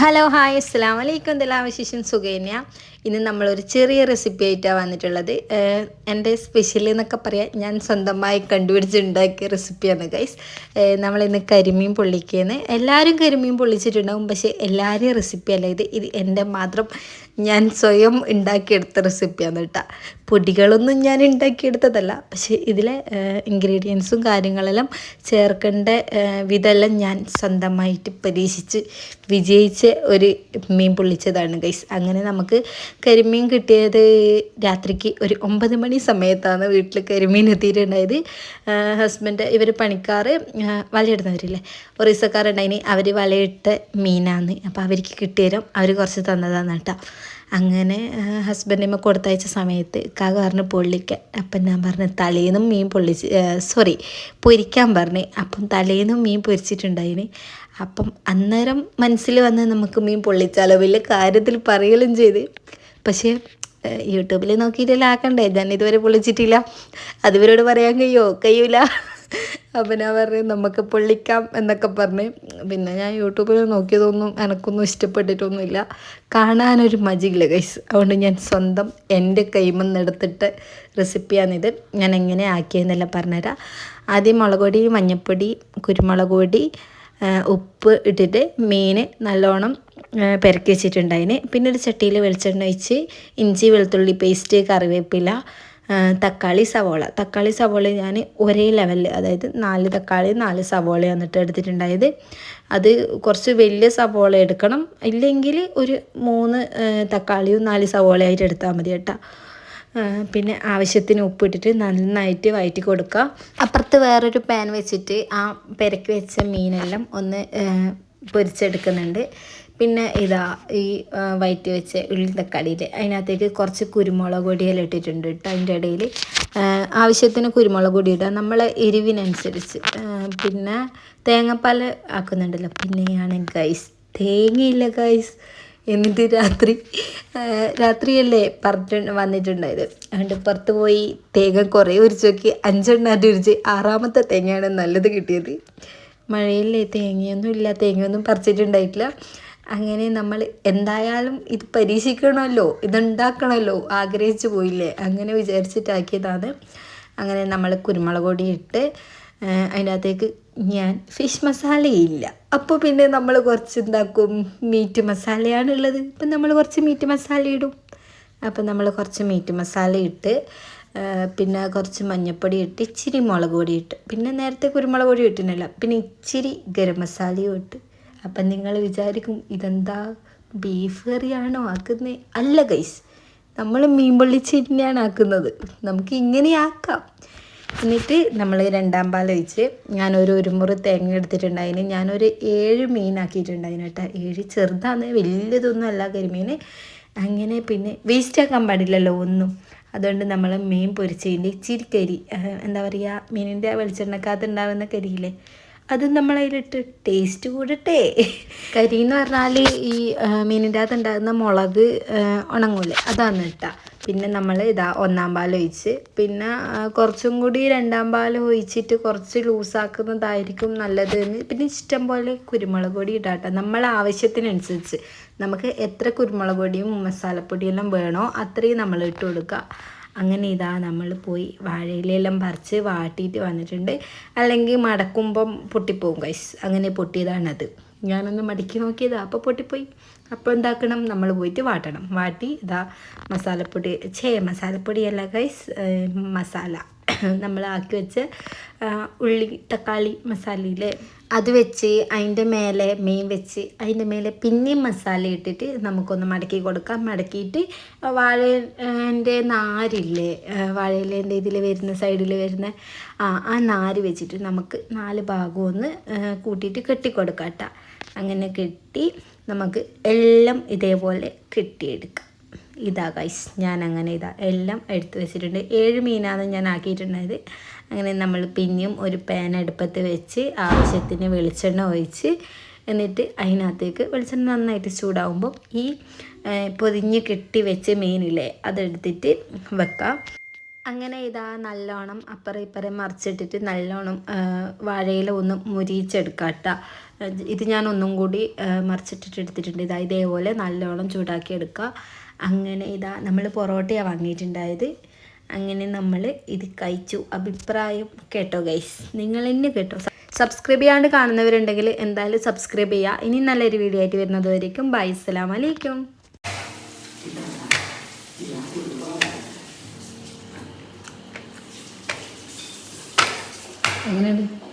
Hello hi അസ്സാം വലൈക്കും എന്തെല്ലാം വിശേഷം? സുഖന്യ ഇന്ന് നമ്മളൊരു ചെറിയ റെസിപ്പി ആയിട്ടാണ് വന്നിട്ടുള്ളത്. എന്റെ സ്പെഷ്യൽ എന്നൊക്കെ പറയാം ഞാൻ സ്വന്തമായി കണ്ടുപിടിച്ചുണ്ടാക്കിയ റെസിപ്പിയാണ് ഗൈസ് നമ്മളിന്ന് കരിമീൻ പൊള്ളിക്കുന്നത് എല്ലാവരും കരിമീൻ പൊള്ളിച്ചിട്ടുണ്ടാകും പക്ഷേ എല്ലാവരെയും റെസിപ്പി അല്ല ഇത്. ഇത് എന്റെ മാത്രം ഞാൻ സ്വയം ഉണ്ടാക്കിയെടുത്ത റെസിപ്പിയാണ് കേട്ടോ. പൊടികളൊന്നും ഞാൻ ഉണ്ടാക്കിയെടുത്തതല്ല പക്ഷേ ഇതിലെ ഇൻഗ്രീഡിയൻസും കാര്യങ്ങളെല്ലാം ചേർക്കേണ്ട വിധമെല്ലാം ഞാൻ സ്വന്തമായിട്ട് പരീക്ഷിച്ച് വിജയിച്ച ഒരു മീൻ പൊള്ളിച്ചതാണ് ഗൈസ് അങ്ങനെ നമുക്ക് കരിമീൻ കിട്ടിയത് രാത്രിക്ക് ഒരു ഒമ്പത് മണി സമയത്താണ് വീട്ടിൽ കരിമീൻ എത്തിയിട്ടുണ്ടായത്. ഹസ്ബൻഡ് ഇവർ പണിക്കാർ വലയിടുന്നവരില്ലേ? ഒറീസക്കാരുണ്ടായിന്. അവർ വലയിട്ട മീനാന്ന് അപ്പോൾ അവർക്ക് കിട്ടിയരും അവർ കുറച്ച് തന്നതാണ് കേട്ടോ. അങ്ങനെ ഹസ്ബൻഡിമ്മ കൊടുത്തയച്ച സമയത്ത് കാക പറഞ്ഞ് പൊള്ളിക്കാൻ. അപ്പം ഞാൻ പറഞ്ഞു തലേന്നും മീൻ പൊള്ളിച്ച് സോറി പൊരിക്കാൻ പറഞ്ഞു. അപ്പം തലേന്നും മീൻ പൊരിച്ചിട്ടുണ്ടായിന്. അപ്പം അന്നേരം മനസ്സിൽ വന്ന് നമുക്ക് മീൻ പൊള്ളിച്ചാലോ? വലിയ കാര്യത്തിൽ പറയലും ചെയ്ത്. പക്ഷേ യൂട്യൂബിൽ നോക്കിയിട്ടല്ലേ ആക്കണ്ടേ? ഞാൻ ഇതുവരെ പൊള്ളിച്ചിട്ടില്ല അതിവരോട് പറയാൻ കഴിയുമോ കഴിയൂല. അപ്പം ഞാൻ പറഞ്ഞു നമുക്ക് പൊള്ളിക്കാം എന്നൊക്കെ പറഞ്ഞ്. പിന്നെ ഞാൻ യൂട്യൂബിൽ നോക്കിയതൊന്നും എനക്കൊന്നും ഇഷ്ടപ്പെട്ടിട്ടൊന്നുമില്ല. കാണാനൊരു മജിയില്ല ഗൈസ് അതുകൊണ്ട് ഞാൻ സ്വന്തം എന്റെ കൈമെന്ന് എടുത്തിട്ട് റെസിപ്പിയാണിത്. ഞാൻ എങ്ങനെ ആക്കിയെന്നെല്ലാം പറഞ്ഞുതരാം. ആദ്യം മുളക് പൊടി മഞ്ഞൾപ്പൊടി കുരുമുളക് പൊടി ഉപ്പ് ഇട്ടിട്ട് മീൻ നല്ലോണം പെരക്കി വെച്ചിട്ടുണ്ടായിന്. പിന്നെ ഒരു ചട്ടിയിൽ വെളിച്ചെണ്ണ ഒഴിച്ച് ഇഞ്ചി വെളുത്തുള്ളി പേസ്റ്റ് കറിവേപ്പില തക്കാളി സവോള. തക്കാളി സവോള ഞാൻ ഒരേ ലെവലിൽ അതായത് നാല് തക്കാളി നാല് സവോള എന്നിട്ട് എടുത്തിട്ടുണ്ടായത്. അത് കുറച്ച് വലിയ സവോള എടുക്കണം. ഇല്ലെങ്കിൽ ഒരു മൂന്ന് തക്കാളിയും നാല് സവോളയായിട്ട് എടുത്താൽ മതി കേട്ടോ. പിന്നെ ആവശ്യത്തിന് ഉപ്പിട്ടിട്ട് നന്നായിട്ട് വയറ്റി കൊടുക്കുക അപ്പുറത്ത് വേറൊരു പാൻ വെച്ചിട്ട് ആ പെരക്കി വെച്ച മീനെല്ലാം ഒന്ന് പൊരിച്ചെടുക്കുന്നുണ്ട്. പിന്നെ ഇതാ ഈ വയറ്റി വെച്ച ഉള്ളി തക്കാളിയിൽ അതിനകത്തേക്ക് കുറച്ച് കുരുമുളക് പൊടിയെല്ലാം ഇട്ടിട്ടുണ്ട് കേട്ടോ അതിന്റെ ഇടയിൽ. ആവശ്യത്തിന് കുരുമുളക് പൊടി ഇടുക. നമ്മൾ എരിവിനനുസരിച്ച് പിന്നെ തേങ്ങാപ്പാൽ ആക്കുന്നുണ്ടല്ലോ. പിന്നെയാണ് ഗൈസ് തേങ്ങയില്ല ഗൈസ് എന്നിട്ട് രാത്രി രാത്രിയല്ലേ പറഞ്ഞിട്ട് വന്നിട്ടുണ്ടായത്. അതുകൊണ്ട് പുറത്ത് പോയി തേങ്ങ കുറേ ഉരിച്ച് നോക്കി. അഞ്ചെണ്ണാറ്റ് ഉരിച്ച്. ആറാമത്തെ തേങ്ങയാണ് നല്ലത് കിട്ടിയത്. മഴയില്ലേ തേങ്ങയൊന്നും ഇല്ല തേങ്ങയൊന്നും പറിച്ചിട്ടുണ്ടായിട്ടില്ല. അങ്ങനെ നമ്മൾ എന്തായാലും ഇത് പരീക്ഷിക്കണമല്ലോ ഇതുണ്ടാക്കണമല്ലോ ആഗ്രഹിച്ചു പോയില്ലേ? അങ്ങനെ വിചാരിച്ചിട്ടാക്കിയതാണ്. അങ്ങനെ നമ്മൾ കുരുമുളക് പൊടി ഇട്ട് അതിന്റെ അകത്തേക്ക് ഞാൻ ഫിഷ് മസാലയില്ല അപ്പോൾ പിന്നെ നമ്മൾ കുറച്ച് എന്താക്കും മീറ്റ് മസാലയാണുള്ളത് ഇപ്പം നമ്മൾ കുറച്ച് മീറ്റ് മസാല ഇടും. അപ്പം നമ്മൾ കുറച്ച് മീറ്റ് മസാല ഇട്ട് പിന്നെ കുറച്ച് മഞ്ഞൾപ്പൊടി ഇട്ട് ഇച്ചിരി മുളക് പൊടി ഇട്ട്. പിന്നെ നേരത്തെ കുരുമുളക് പൊടി ഇട്ടിട്ടില്ല പിന്നെ ഇച്ചിരി ഗരം മസാലയും ഇട്ട്. അപ്പം നിങ്ങൾ വിചാരിക്കും ഇതെന്താ ബീഫ് കറിയാണോ ആക്കുന്നത് അല്ല ഗൈസ് നമ്മൾ മീൻ പൊള്ളിച്ചിട്ടാണ് ആക്കുന്നത്. നമുക്ക് ഇങ്ങനെ ആക്കാം. എന്നിട്ട് നമ്മൾ രണ്ടാം പാൽ ഒഴിച്ച് ഞാനൊരു ഒരു മുറി തേങ്ങ എടുത്തിട്ടുണ്ടായിന്. ഞാനൊരു ഏഴ് മീനാക്കിയിട്ടുണ്ടായിന് കേട്ടോ. ഏഴ് ചെറുതാണ് വലിയതൊന്നും അല്ല കരിമീൻ അങ്ങനെ പിന്നെ വേസ്റ്റ് ആക്കാൻ പാടില്ലല്ലോ ഒന്നും. അതുകൊണ്ട് നമ്മൾ മീൻ പൊരിച്ചതിന്റെ ഇച്ചിരി കരി എന്താ പറയുക മീനിന്റെ വെളിച്ചെണ്ണക്കകത്ത് ഉണ്ടാകുന്ന കരിയില്ലേ അത് നമ്മളതിലിട്ട് ടേസ്റ്റ് കൂടട്ടെ. കരി എന്ന് പറഞ്ഞാൽ ഈ മീനിന്റെ അകത്ത് ഉണ്ടാകുന്ന മുളക് ഉണങ്ങൂലേ? അതാണ് ഇട്ട പിന്നെ നമ്മൾ ഇതാ ഒന്നാം പാൽ ഒഴിച്ച് പിന്നെ കുറച്ചും കൂടി രണ്ടാം പാൽ ഒഴിച്ചിട്ട് കുറച്ച് ലൂസാക്കുന്നതായിരിക്കും നല്ലത് പിന്നെ ഇഷ്ടം പോലെ കുരുമുളക് പൊടി ഇടാട്ടോ. നമ്മൾ ആവശ്യത്തിനനുസരിച്ച് നമുക്ക് എത്ര കുരുമുളക് പൊടിയും മസാലപ്പൊടിയെല്ലാം വേണോ അത്രയും നമ്മൾ ഇട്ട് കൊടുക്കുക. അങ്ങനെ ഇതാ നമ്മൾ പോയി വാഴയിലെല്ലാം പറിച്ച് വാട്ടിയിട്ട് വന്നിട്ടുണ്ട്. അല്ലെങ്കിൽ മടക്കുമ്പം പൊട്ടിപ്പോവും കൈസ് അങ്ങനെ പൊട്ടിയതാണത്. ഞാനൊന്ന് മടക്കി നോക്കിയതാ. അപ്പോൾ പൊട്ടിപ്പോയി. അപ്പോൾ എന്താക്കണം? നമ്മൾ പോയിട്ട് വാട്ടണം. വാട്ടി ഇതാ മസാലപ്പൊടി ഛേ മസാലപ്പൊടിയല്ല ഗൈസ് മസാല. നമ്മൾ ആക്കി വെച്ച് ഉള്ളി തക്കാളി മസാലയിൽ അത് വെച്ച് അതിന്റെ മേലെ മീൻ വെച്ച് അതിന്റെ മേലെ പിന്നെയും മസാല ഇട്ടിട്ട് നമുക്കൊന്ന് മടക്കി കൊടുക്കാം. മടക്കിയിട്ട് വാഴേന്റെ നാരില്ലേ വാഴയിലേന്റെ ഇതിൽ വരുന്ന സൈഡിൽ വരുന്ന ആ ആ നാര് വെച്ചിട്ട് നമുക്ക് നാല് ഭാഗം ഒന്ന് കൂട്ടിയിട്ട് കെട്ടിക്കൊടുക്കാം കേട്ടോ. അങ്ങനെ കെട്ടി നമുക്ക് എല്ലാം ഇതേപോലെ കെട്ടിയെടുക്കാം. ഇതാ ഗൈസ് ഞാൻ അങ്ങനെ ഇതാ എല്ലാം എടുത്ത് വെച്ചിട്ടുണ്ട്. ഏഴ് മീനാണ് ഞാൻ ആക്കിയിട്ടുണ്ടായത് അങ്ങനെ നമ്മൾ പിന്നെയും ഒരു പാൻ അടുപ്പത്ത് വെച്ച് ആവശ്യത്തിന് വെളിച്ചെണ്ണ ഒഴിച്ച് എന്നിട്ട് അതിനകത്തേക്ക് വെളിച്ചെണ്ണ നന്നായിട്ട് ചൂടാവുമ്പോൾ ഈ പൊതിഞ്ഞ് കെട്ടി വെച്ച് മീനില്ലേ അതെടുത്തിട്ട് വെക്കാം. അങ്ങനെ ഇതാ നല്ലോണം അപ്പുറം ഇപ്പുറം മറിച്ചിട്ടിട്ട് നല്ലോണം വാഴയില ഒന്ന് മുരിച്ചെടുക്കാട്ട ഇത് ഞാൻ ഒന്നും കൂടി മറിച്ചിട്ടിട്ട് എടുത്തിട്ടുണ്ട്. ഇതാ ഇതേപോലെ നല്ലോണം ചൂടാക്കി എടുക്കുക അങ്ങനെ ഇതാ നമ്മൾ പൊറോട്ടയാണ് വാങ്ങിയിട്ടുണ്ടായത്. അങ്ങനെ നമ്മൾ ഇത് കഴിച്ചു. അഭിപ്രായം കേട്ടോ ഗൈസ് നിങ്ങൾ തന്നെ കേട്ടോ. സബ്സ്ക്രൈബ് ചെയ്യാണ്ട് കാണുന്നവരുണ്ടെങ്കിൽ എന്തായാലും സബ്സ്ക്രൈബ് ചെയ്യുക ഇനി നല്ലൊരു വീഡിയോ ആയിട്ട് വരുന്നത് ബൈ അസ്സലാമു അലൈക്കും എങ്ങനെയുണ്ട്?